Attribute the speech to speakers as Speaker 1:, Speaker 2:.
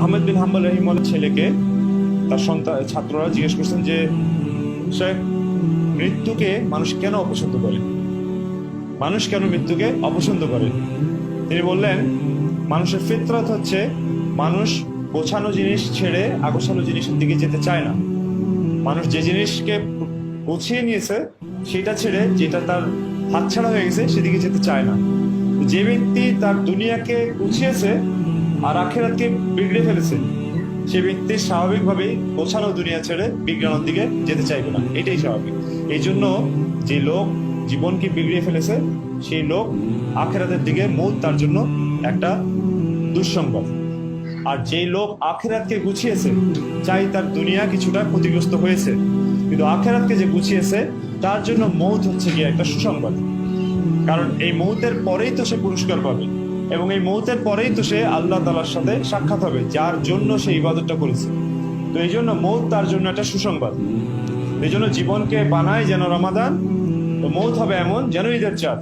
Speaker 1: আহমেদ বিন হাম্বল রহিমলের ছেলেকে তার সন্তান ছাত্ররা জিজ্ঞেস করছেন যে শেখ মৃত্যুকে মানুষ কেন অপছন্দ করে? মানুষ কেন মৃত্যুকে অপছন্দ করে? তিনি বললেন, মানুষের ফিতরত হচ্ছে মানুষ গোছানো জিনিস ছেড়ে আগোছানো জিনিসের দিকে যেতে চায় না। মানুষ যে জিনিসকে গুছিয়ে নিয়েছে, সেটা ছেড়ে যেটা তার হাতছাড়া হয়ে গেছে, সেদিকে যেতে চায় না। যে ব্যক্তি তার দুনিয়াকে গুছিয়েছে আর আখেরাতকে বিগড়ে ফেলেছে। সে ব্যক্তি স্বাভাবিকভাবেই গোছানো দুনিয়া ছেড়ে বিজ্ঞানের দিকে যেতে চাইবে না। এটাই স্বাভাবিক। এই জন্য যে লোক জীবনকে বিগড়িয়ে ফেলেছে, সেই লোক আখেরাতের দিকে মৌত তার জন্য একটা দুঃসংবাদ। আর যেই লোক আখেরাতকে গুছিয়েছে, চাই তার দুনিয়া কিছুটা ক্ষতিগ্রস্ত হয়েছে। কিন্তু আখেরাতকে যে গুছিয়েছে, তার জন্য মৌত হচ্ছে গিয়ে একটা সুসংবাদ। কারণ এই মৌতের পরেই তো সে পুরস্কার পাবে এবং এই মৌতের পরেই তো সে আল্লাহ তালার সাথে সাক্ষাৎ হবে, যার জন্য সে ইবাদতটা করেছে। তো এই জন্য মৌত তার জন্য একটা সুসংবাদ। এই জন্য জীবনকে বানায় যেন রমাদান, তো মৌত হবে এমন যেন ঈদের চাঁদ।